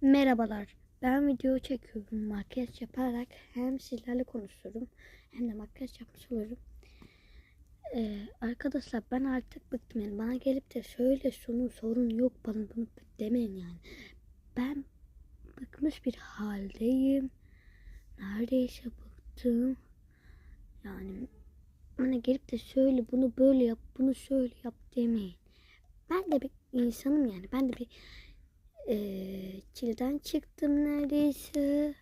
Merhabalar. Ben video çekiyorum. Makyaj yaparak hem sizlerle konuşurum hem de makyaj yapmış olurum. Ee, arkadaşlar ben artık bıktım yani bana gelip de söyle sonu sorun yok bana bunu demeyin yani. Ben bıkmış bir haldeyim. Neredeyse bıktım. Yani bana gelip de söyle bunu böyle yap bunu şöyle yap demeyin. Ben de bir insanım yani. Ben de bir eee çileden çıktım neredeyse.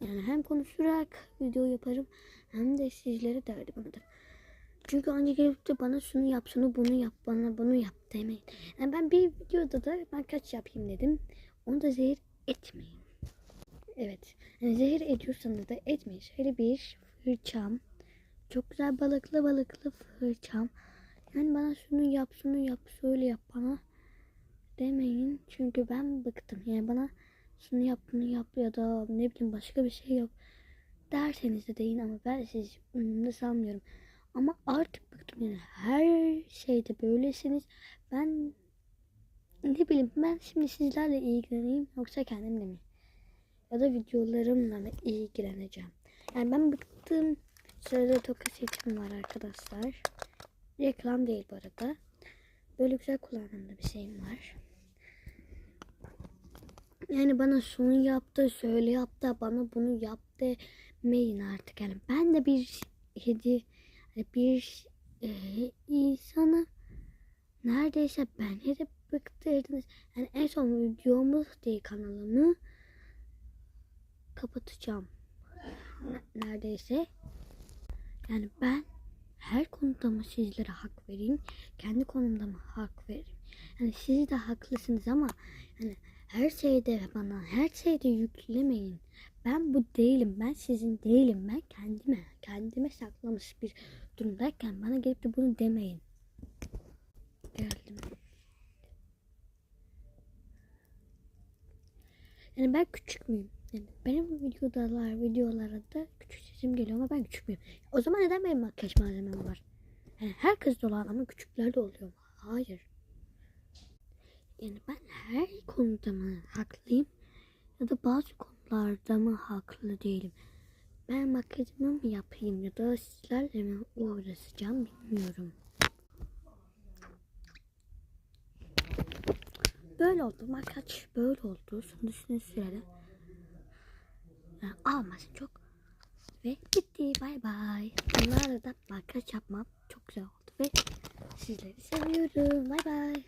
Yani hem konuşarak video yaparım hem de sizlere derdim anlatırım. Çünkü anca gelip de bana şunu yap, şunu bunu yap, bana bunu yap demeyin. Yani ben bir videoda da ben kaç yapayım dedim. Onu da zehir etmeyin. Evet. Yani zehir ediyorsanız da etmeyin. Şöyle bir fırçam. Çok güzel balıklı balıklı fırçam. Yani bana şunu yap, şunu yap, şöyle yap bana demeyin. Çünkü ben bıktım. Yani bana şunu yap, bunu yap ya da ne bileyim başka bir şey yap derseniz de deyin ama ben siz umurumda sanmıyorum. Ama artık bıktım yani her şeyde böylesiniz. Ben ne bileyim ben şimdi sizlerle ilgileneyim yoksa kendimle mi? Ya da videolarımla da ilgileneceğim. Yani ben bıktım. Sırada toka seçim var arkadaşlar. Reklam değil bu arada. Böyle güzel kullandığımda bir şeyim var. Yani bana şunu yaptı, şöyle yaptı, bana bunu yaptı demeyin artık. Yani ben de bir hedi, hani bir e, insanı neredeyse beni de bıktırdınız. Yani en son videomuz diye kanalımı kapatacağım. Ne- Neredeyse. Yani ben her konuda mı sizlere hak vereyim, kendi konumda mı hak vereyim? Yani siz de haklısınız ama yani her şeyde bana her şeyde yüklemeyin. Ben bu değilim, ben sizin değilim. Ben kendime, kendime saklamış bir durumdayken bana gelip de bunu demeyin. Geldim. Yani ben küçük müyüm? Yani benim videolar, videolara da küçük sesim geliyor ama ben küçük müyüm? O zaman neden benim makyaj malzemem var? Yani herkes dolar ama küçükler de oluyor mu? Hayır. Yani ben her konuda mı haklıyım ya da bazı konularda mı haklı değilim? Ben makyajımı mı yapayım ya da sizlerle mi uğraşacağım bilmiyorum. Böyle oldu. Makyaj böyle oldu. Sonuçta sürede. Yani almasın çok. Ve bitti. Bay bay. Bunlarla da makyaj yapmam çok güzel oldu. Ve sizleri seviyorum. Bay bay.